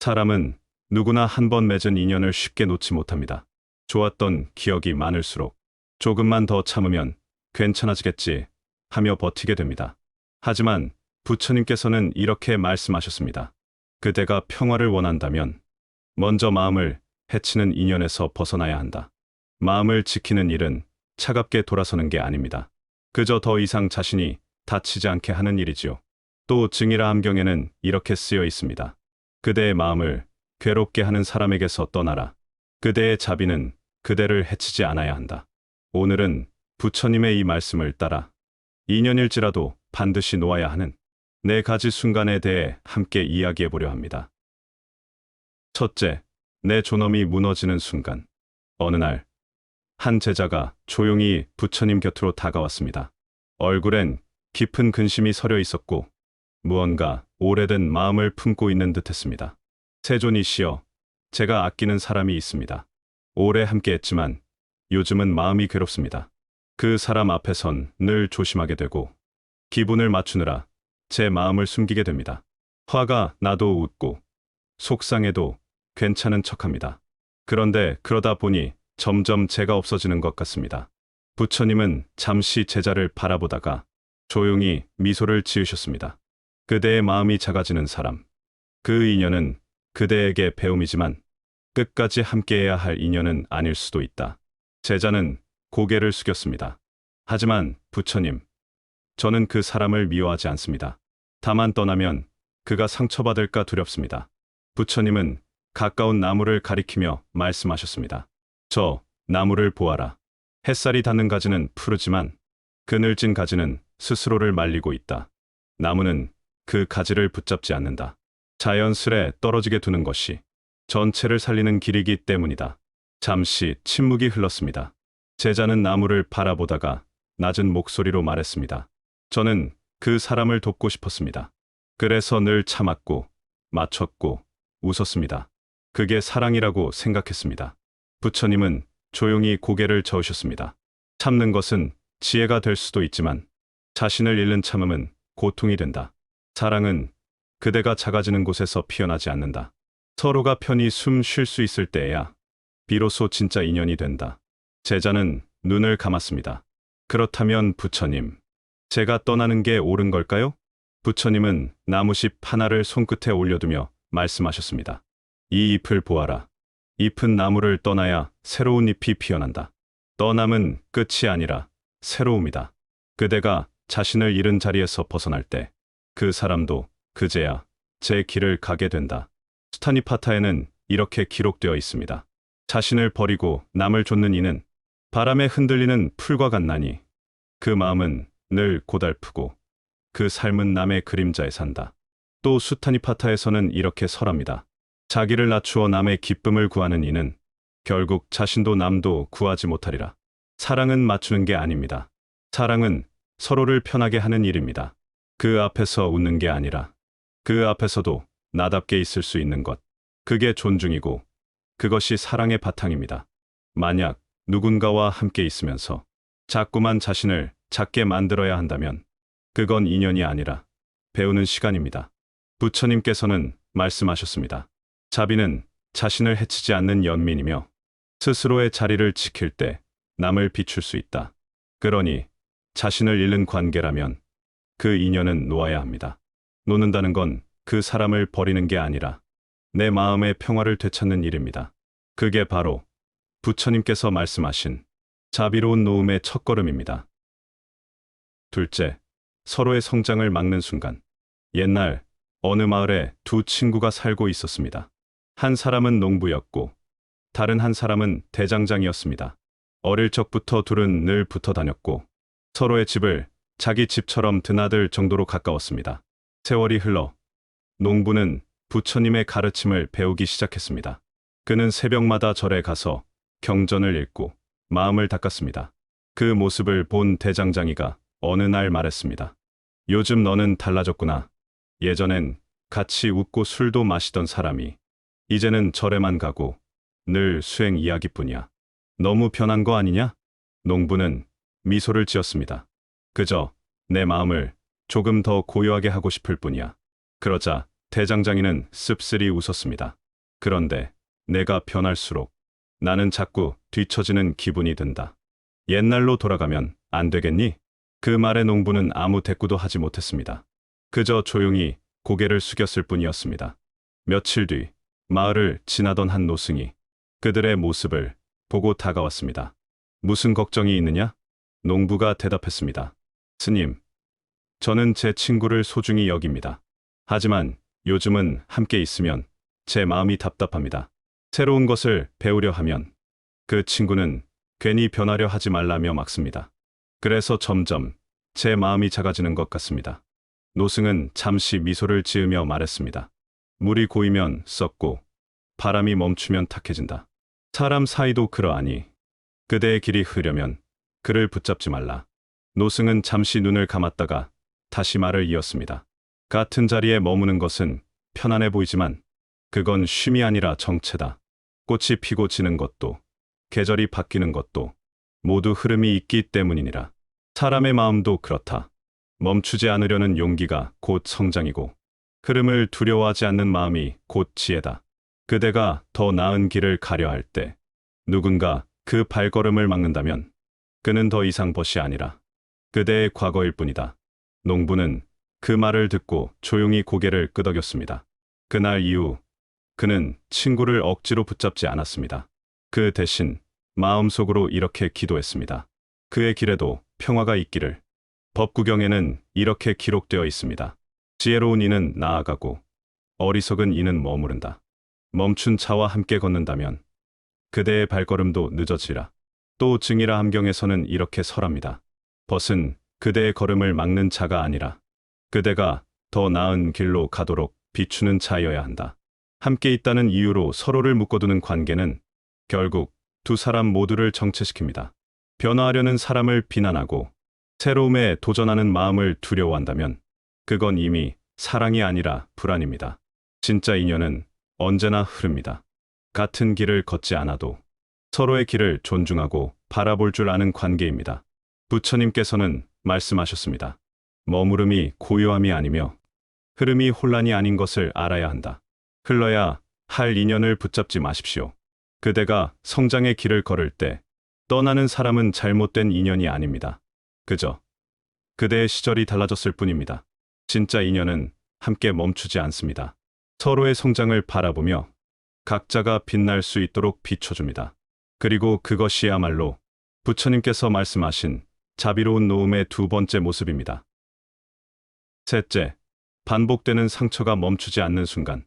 사람은 누구나 한 번 맺은 인연을 쉽게 놓지 못합니다. 좋았던 기억이 많을수록 조금만 더 참으면 괜찮아지겠지 하며 버티게 됩니다. 하지만 부처님께서는 이렇게 말씀하셨습니다. 그대가 평화를 원한다면 먼저 마음을 해치는 인연에서 벗어나야 한다. 마음을 지키는 일은 차갑게 돌아서는 게 아닙니다. 그저 더 이상 자신이 다치지 않게 하는 일이지요. 또 증이라 함경에는 이렇게 쓰여 있습니다. 그대의 마음을 괴롭게 하는 사람에게서 떠나라. 그대의 자비는 그대를 해치지 않아야 한다. 오늘은 부처님의 이 말씀을 따라 인연일지라도 반드시 놓아야 하는 네 가지 순간에 대해 함께 이야기해 보려 합니다. 첫째, 내 존엄이 무너지는 순간. 어느 날, 한 제자가 조용히 부처님 곁으로 다가왔습니다. 얼굴엔 깊은 근심이 서려 있었고, 무언가 오래된 마음을 품고 있는 듯 했습니다. 세존이시여, 제가 아끼는 사람이 있습니다. 오래 함께 했지만, 요즘은 마음이 괴롭습니다. 그 사람 앞에선 늘 조심하게 되고, 기분을 맞추느라 제 마음을 숨기게 됩니다. 화가 나도 웃고, 속상해도 괜찮은 척합니다. 그런데 그러다 보니 점점 제가 없어지는 것 같습니다. 부처님은 잠시 제자를 바라보다가 조용히 미소를 지으셨습니다. 그대의 마음이 작아지는 사람. 그 인연은 그대에게 배움이지만 끝까지 함께해야 할 인연은 아닐 수도 있다. 제자는 고개를 숙였습니다. 하지만 부처님, 저는 그 사람을 미워하지 않습니다. 다만 떠나면 그가 상처받을까 두렵습니다. 부처님은 가까운 나무를 가리키며 말씀하셨습니다. 저 나무를 보아라. 햇살이 닿는 가지는 푸르지만 그늘진 가지는 스스로를 말리고 있다. 나무는 그 가지를 붙잡지 않는다. 자연스레 떨어지게 두는 것이 전체를 살리는 길이기 때문이다. 잠시 침묵이 흘렀습니다. 제자는 나무를 바라보다가 낮은 목소리로 말했습니다. 저는 그 사람을 돕고 싶었습니다. 그래서 늘 참았고, 맞췄고, 웃었습니다. 그게 사랑이라고 생각했습니다. 부처님은 조용히 고개를 저으셨습니다. 참는 것은 지혜가 될 수도 있지만 자신을 잃는 참음은 고통이 된다. 사랑은 그대가 작아지는 곳에서 피어나지 않는다. 서로가 편히 숨 쉴 수 있을 때에야 비로소 진짜 인연이 된다. 제자는 눈을 감았습니다. 그렇다면 부처님, 제가 떠나는 게 옳은 걸까요? 부처님은 나무십 하나를 손끝에 올려두며 말씀하셨습니다. 이 잎을 보아라. 잎은 나무를 떠나야 새로운 잎이 피어난다. 떠남은 끝이 아니라 새로움이다. 그대가 자신을 잃은 자리에서 벗어날 때 그 사람도 그제야 제 길을 가게 된다. 스타니파타에는 이렇게 기록되어 있습니다. 자신을 버리고 남을 좇는 이는 바람에 흔들리는 풀과 같나니 그 마음은 늘 고달프고 그 삶은 남의 그림자에 산다. 또 수타니파타에서는 이렇게 설합니다. 자기를 낮추어 남의 기쁨을 구하는 이는 결국 자신도 남도 구하지 못하리라. 사랑은 맞추는 게 아닙니다. 사랑은 서로를 편하게 하는 일입니다. 그 앞에서 웃는 게 아니라 그 앞에서도 나답게 있을 수 있는 것. 그게 존중이고 그것이 사랑의 바탕입니다. 만약 누군가와 함께 있으면서 자꾸만 자신을 작게 만들어야 한다면 그건 인연이 아니라 배우는 시간입니다. 부처님께서는 말씀하셨습니다. 자비는 자신을 해치지 않는 연민이며 스스로의 자리를 지킬 때 남을 비출 수 있다. 그러니 자신을 잃는 관계라면 그 인연은 놓아야 합니다. 놓는다는 건 그 사람을 버리는 게 아니라 내 마음의 평화를 되찾는 일입니다. 그게 바로 부처님께서 말씀하신 자비로운 노음의 첫걸음입니다. 둘째, 서로의 성장을 막는 순간. 옛날 어느 마을에 두 친구가 살고 있었습니다. 한 사람은 농부였고 다른 한 사람은 대장장이었습니다. 어릴 적부터 둘은 늘 붙어 다녔고 서로의 집을 자기 집처럼 드나들 정도로 가까웠습니다. 세월이 흘러 농부는 부처님의 가르침을 배우기 시작했습니다. 그는 새벽마다 절에 가서 경전을 읽고 마음을 닦았습니다. 그 모습을 본 대장장이가 어느 날 말했습니다. 요즘 너는 달라졌구나. 예전엔 같이 웃고 술도 마시던 사람이 이제는 절에만 가고 늘 수행 이야기뿐이야. 너무 변한 거 아니냐? 농부는 미소를 지었습니다. 그저 내 마음을 조금 더 고요하게 하고 싶을 뿐이야. 그러자 대장장이는 씁쓸히 웃었습니다. 그런데 내가 변할수록 나는 자꾸 뒤처지는 기분이 든다. 옛날로 돌아가면 안 되겠니? 그 말에 농부는 아무 대꾸도 하지 못했습니다. 그저 조용히 고개를 숙였을 뿐이었습니다. 며칠 뒤 마을을 지나던 한 노승이 그들의 모습을 보고 다가왔습니다. 무슨 걱정이 있느냐? 농부가 대답했습니다. 스님, 저는 제 친구를 소중히 여깁니다. 하지만 요즘은 함께 있으면 제 마음이 답답합니다. 새로운 것을 배우려 하면 그 친구는 괜히 변하려 하지 말라며 막습니다. 그래서 점점 제 마음이 작아지는 것 같습니다. 노승은 잠시 미소를 지으며 말했습니다. 물이 고이면 썩고 바람이 멈추면 탁해진다. 사람 사이도 그러하니 그대의 길이 흐려면 그를 붙잡지 말라. 노승은 잠시 눈을 감았다가 다시 말을 이었습니다. 같은 자리에 머무는 것은 편안해 보이지만 그건 쉼이 아니라 정체다. 꽃이 피고 지는 것도 계절이 바뀌는 것도 모두 흐름이 있기 때문이니라. 사람의 마음도 그렇다. 멈추지 않으려는 용기가 곧 성장이고 흐름을 두려워하지 않는 마음이 곧 지혜다. 그대가 더 나은 길을 가려 할 때 누군가 그 발걸음을 막는다면 그는 더 이상 벗이 아니라 그대의 과거일 뿐이다. 농부는 그 말을 듣고 조용히 고개를 끄덕였습니다. 그날 이후 그는 친구를 억지로 붙잡지 않았습니다. 그 대신 마음속으로 이렇게 기도했습니다. 그의 길에도 평화가 있기를. 법구경에는 이렇게 기록되어 있습니다. 지혜로운 이는 나아가고 어리석은 이는 머무른다. 멈춘 차와 함께 걷는다면 그대의 발걸음도 늦어지라. 또 증이라 함경에서는 이렇게 설합니다. 벗은 그대의 걸음을 막는 자가 아니라 그대가 더 나은 길로 가도록 비추는 자여야 한다. 함께 있다는 이유로 서로를 묶어두는 관계는 결국 두 사람 모두를 정체시킵니다. 변화하려는 사람을 비난하고 새로움에 도전하는 마음을 두려워한다면 그건 이미 사랑이 아니라 불안입니다. 진짜 인연은 언제나 흐릅니다. 같은 길을 걷지 않아도 서로의 길을 존중하고 바라볼 줄 아는 관계입니다. 부처님께서는 말씀하셨습니다. 머무름이 고요함이 아니며 흐름이 혼란이 아닌 것을 알아야 한다. 흘러야 할 인연을 붙잡지 마십시오. 그대가 성장의 길을 걸을 때 떠나는 사람은 잘못된 인연이 아닙니다. 그저 그대의 시절이 달라졌을 뿐입니다. 진짜 인연은 함께 멈추지 않습니다. 서로의 성장을 바라보며 각자가 빛날 수 있도록 비춰줍니다. 그리고 그것이야말로 부처님께서 말씀하신 자비로운 노음의 두 번째 모습입니다. 셋째, 반복되는 상처가 멈추지 않는 순간.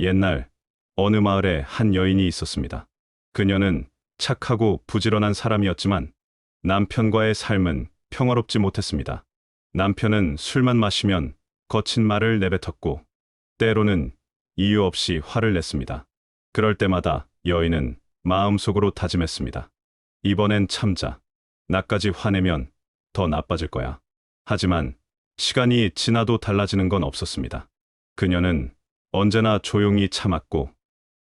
옛날 어느 마을에 한 여인이 있었습니다. 그녀는 착하고 부지런한 사람이었지만 남편과의 삶은 평화롭지 못했습니다. 남편은 술만 마시면 거친 말을 내뱉었고 때로는 이유 없이 화를 냈습니다. 그럴 때마다 여인은 마음속으로 다짐했습니다. 이번엔 참자. 나까지 화내면 더 나빠질 거야. 하지만 시간이 지나도 달라지는 건 없었습니다. 그녀는 언제나 조용히 참았고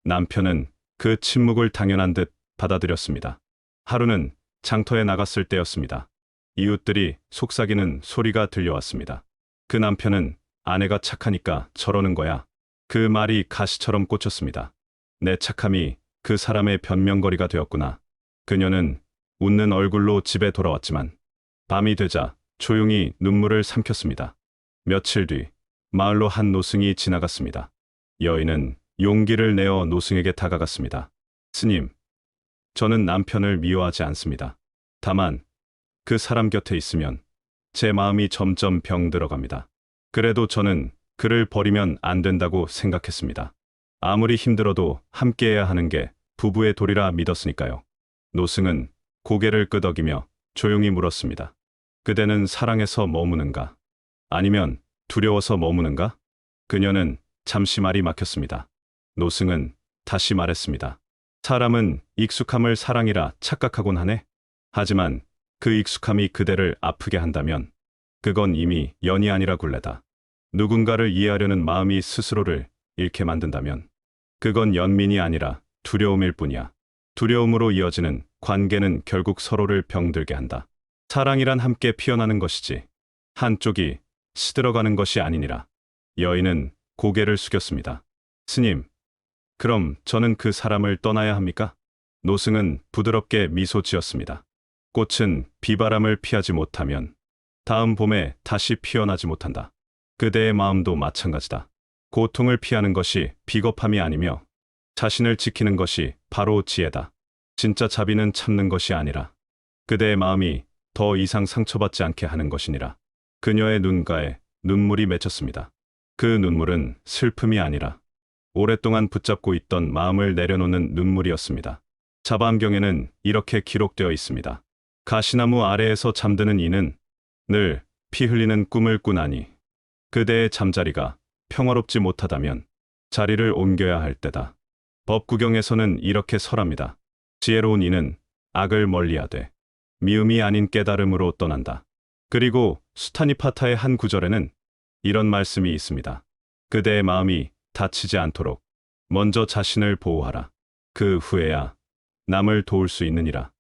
남편은 그 침묵을 당연한 듯 받아들였습니다. 하루는 장터에 나갔을 때였습니다. 이웃들이 속삭이는 소리가 들려왔습니다. 그 남편은 아내가 착하니까 저러는 거야. 그 말이 가시처럼 꽂혔습니다. 내 착함이 그 사람의 변명거리가 되었구나. 그녀는 웃는 얼굴로 집에 돌아왔지만 밤이 되자 조용히 눈물을 삼켰습니다. 며칠 뒤 마을로 한 노승이 지나갔습니다. 여인은 용기를 내어 노승에게 다가갔습니다. 스님, 저는 남편을 미워하지 않습니다. 다만 그 사람 곁에 있으면 제 마음이 점점 병들어갑니다. 그래도 저는 그를 버리면 안 된다고 생각했습니다. 아무리 힘들어도 함께해야 하는 게 부부의 도리라 믿었으니까요. 노승은 고개를 끄덕이며 조용히 물었습니다. 그대는 사랑해서 머무는가? 아니면 두려워서 머무는가? 그녀는 잠시 말이 막혔습니다. 노승은 다시 말했습니다. 사람은 익숙함을 사랑이라 착각하곤 하네. 하지만 그 익숙함이 그대를 아프게 한다면 그건 이미 연이 아니라 굴레다. 누군가를 이해하려는 마음이 스스로를 잃게 만든다면 그건 연민이 아니라 두려움일 뿐이야. 두려움으로 이어지는 관계는 결국 서로를 병들게 한다. 사랑이란 함께 피어나는 것이지 한쪽이 시들어가는 것이 아니니라. 여인은 고개를 숙였습니다. 스님, 그럼 저는 그 사람을 떠나야 합니까? 노승은 부드럽게 미소 지었습니다. 꽃은 비바람을 피하지 못하면 다음 봄에 다시 피어나지 못한다. 그대의 마음도 마찬가지다. 고통을 피하는 것이 비겁함이 아니며 자신을 지키는 것이 바로 지혜다. 진짜 자비는 참는 것이 아니라 그대의 마음이 더 이상 상처받지 않게 하는 것이니라. 그녀의 눈가에 눈물이 맺혔습니다. 그 눈물은 슬픔이 아니라 오랫동안 붙잡고 있던 마음을 내려놓는 눈물이었습니다. 자반경에는 이렇게 기록되어 있습니다. 가시나무 아래에서 잠드는 이는 늘 피 흘리는 꿈을 꾸나니 그대의 잠자리가 평화롭지 못하다면 자리를 옮겨야 할 때다. 법구경에서는 이렇게 설합니다. 지혜로운 이는 악을 멀리하되 미움이 아닌 깨달음으로 떠난다. 그리고 수타니파타의 한 구절에는 이런 말씀이 있습니다. 그대의 마음이 다치지 않도록 먼저 자신을 보호하라. 그 후에야 남을 도울 수 있느니라.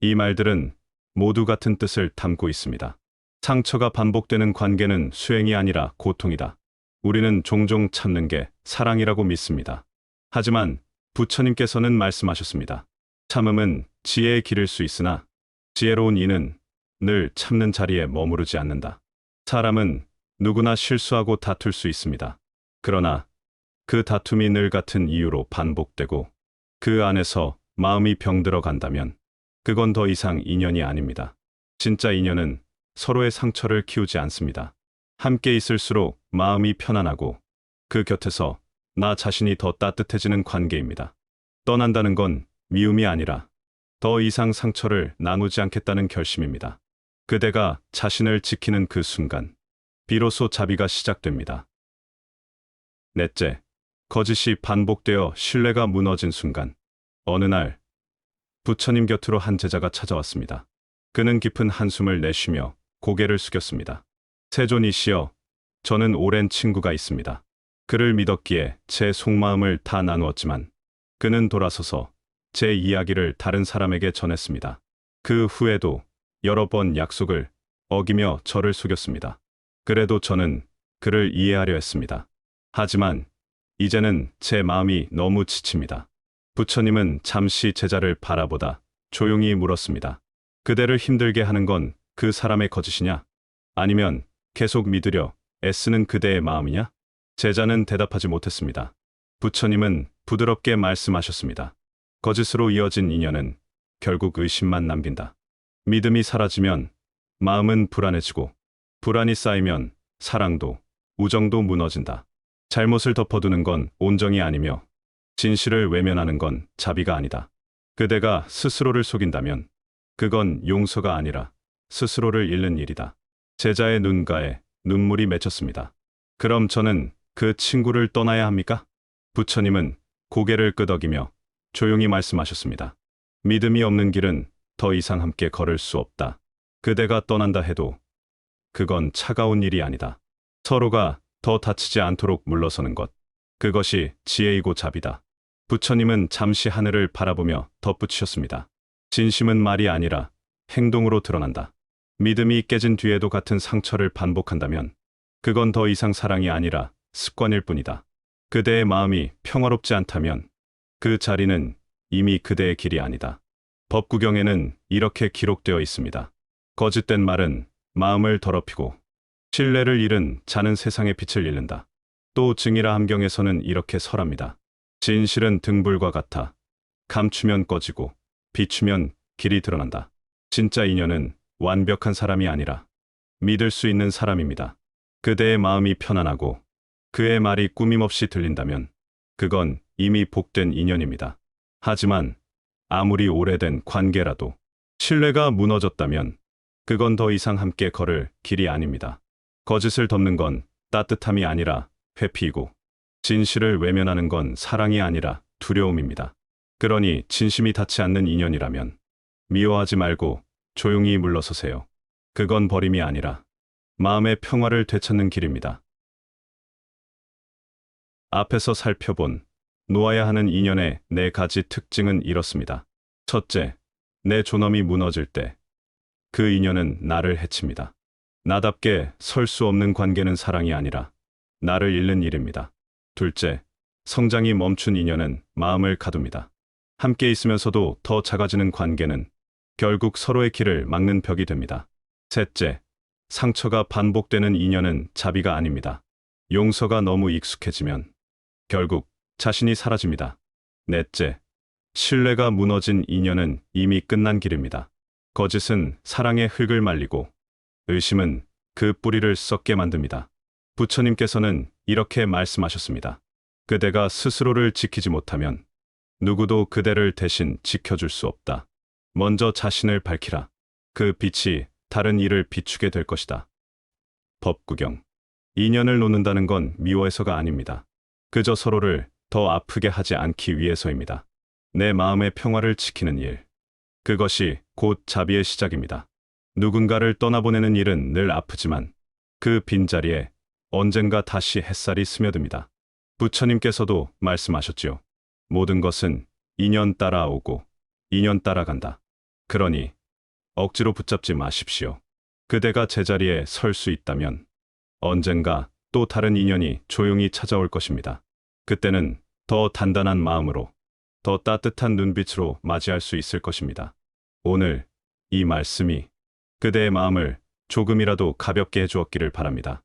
이 말들은 모두 같은 뜻을 담고 있습니다. 상처가 반복되는 관계는 수행이 아니라 고통이다. 우리는 종종 참는 게 사랑이라고 믿습니다. 하지만 부처님께서는 말씀하셨습니다. 참음은 지혜의 길일 수 있으나 지혜로운 이는 늘 참는 자리에 머무르지 않는다. 사람은 누구나 실수하고 다툴 수 있습니다. 그러나 그 다툼이 늘 같은 이유로 반복되고 그 안에서 마음이 병들어 간다면 그건 더 이상 인연이 아닙니다. 진짜 인연은 서로의 상처를 키우지 않습니다. 함께 있을수록 마음이 편안하고 그 곁에서 나 자신이 더 따뜻해지는 관계입니다. 떠난다는 건 미움이 아니라 더 이상 상처를 나누지 않겠다는 결심입니다. 그대가 자신을 지키는 그 순간, 비로소 자비가 시작됩니다. 넷째, 거짓이 반복되어 신뢰가 무너진 순간, 어느 날, 부처님 곁으로 한 제자가 찾아왔습니다. 그는 깊은 한숨을 내쉬며 고개를 숙였습니다. 세존이시여, 저는 오랜 친구가 있습니다. 그를 믿었기에 제 속마음을 다 나누었지만 그는 돌아서서 제 이야기를 다른 사람에게 전했습니다. 그 후에도 여러 번 약속을 어기며 저를 속였습니다. 그래도 저는 그를 이해하려 했습니다. 하지만 이제는 제 마음이 너무 지칩니다. 부처님은 잠시 제자를 바라보다 조용히 물었습니다. 그대를 힘들게 하는 건 그 사람의 거짓이냐? 아니면 계속 믿으려 애쓰는 그대의 마음이냐? 제자는 대답하지 못했습니다. 부처님은 부드럽게 말씀하셨습니다. 거짓으로 이어진 인연은 결국 의심만 남긴다. 믿음이 사라지면 마음은 불안해지고 불안이 쌓이면 사랑도 우정도 무너진다. 잘못을 덮어두는 건 온정이 아니며 진실을 외면하는 건 자비가 아니다. 그대가 스스로를 속인다면 그건 용서가 아니라 스스로를 잃는 일이다. 제자의 눈가에 눈물이 맺혔습니다. 그럼 저는 그 친구를 떠나야 합니까? 부처님은 고개를 끄덕이며 조용히 말씀하셨습니다. 믿음이 없는 길은 더 이상 함께 걸을 수 없다. 그대가 떠난다 해도 그건 차가운 일이 아니다. 서로가 더 다치지 않도록 물러서는 것. 그것이 지혜이고 자비다. 부처님은 잠시 하늘을 바라보며 덧붙이셨습니다. 진심은 말이 아니라 행동으로 드러난다. 믿음이 깨진 뒤에도 같은 상처를 반복한다면 그건 더 이상 사랑이 아니라 습관일 뿐이다. 그대의 마음이 평화롭지 않다면 그 자리는 이미 그대의 길이 아니다. 법구경에는 이렇게 기록되어 있습니다. 거짓된 말은 마음을 더럽히고 신뢰를 잃은 자는 세상의 빛을 잃는다. 또 증이라 함경에서는 이렇게 설합니다. 진실은 등불과 같아 감추면 꺼지고 비추면 길이 드러난다. 진짜 인연은 완벽한 사람이 아니라 믿을 수 있는 사람입니다. 그대의 마음이 편안하고 그의 말이 꾸밈없이 들린다면 그건 이미 복된 인연입니다. 하지만 아무리 오래된 관계라도 신뢰가 무너졌다면 그건 더 이상 함께 걸을 길이 아닙니다. 거짓을 덮는 건 따뜻함이 아니라 회피이고 진실을 외면하는 건 사랑이 아니라 두려움입니다. 그러니 진심이 닿지 않는 인연이라면 미워하지 말고 조용히 물러서세요. 그건 버림이 아니라 마음의 평화를 되찾는 길입니다. 앞에서 살펴본 놓아야 하는 인연의 네 가지 특징은 이렇습니다. 첫째, 내 존엄이 무너질 때 그 인연은 나를 해칩니다. 나답게 설 수 없는 관계는 사랑이 아니라 나를 잃는 일입니다. 둘째, 성장이 멈춘 인연은 마음을 가둡니다. 함께 있으면서도 더 작아지는 관계는 결국 서로의 길을 막는 벽이 됩니다. 셋째, 상처가 반복되는 인연은 자비가 아닙니다. 용서가 너무 익숙해지면 결국 자신이 사라집니다. 넷째, 신뢰가 무너진 인연은 이미 끝난 길입니다. 거짓은 사랑의 흙을 말리고 의심은 그 뿌리를 썩게 만듭니다. 부처님께서는 이렇게 말씀하셨습니다. 그대가 스스로를 지키지 못하면 누구도 그대를 대신 지켜줄 수 없다. 먼저 자신을 밝히라. 그 빛이 다른 일을 비추게 될 것이다. 법구경. 인연을 놓는다는 건 미워해서가 아닙니다. 그저 서로를 더 아프게 하지 않기 위해서입니다. 내 마음의 평화를 지키는 일. 그것이 곧 자비의 시작입니다. 누군가를 떠나보내는 일은 늘 아프지만 그 빈자리에 언젠가 다시 햇살이 스며듭니다. 부처님께서도 말씀하셨지요. 모든 것은 인연 따라오고 인연 따라간다. 그러니 억지로 붙잡지 마십시오. 그대가 제자리에 설 수 있다면 언젠가 또 다른 인연이 조용히 찾아올 것입니다. 그때는 더 단단한 마음으로 더 따뜻한 눈빛으로 맞이할 수 있을 것입니다. 오늘 이 말씀이 그대의 마음을 조금이라도 가볍게 해주었기를 바랍니다.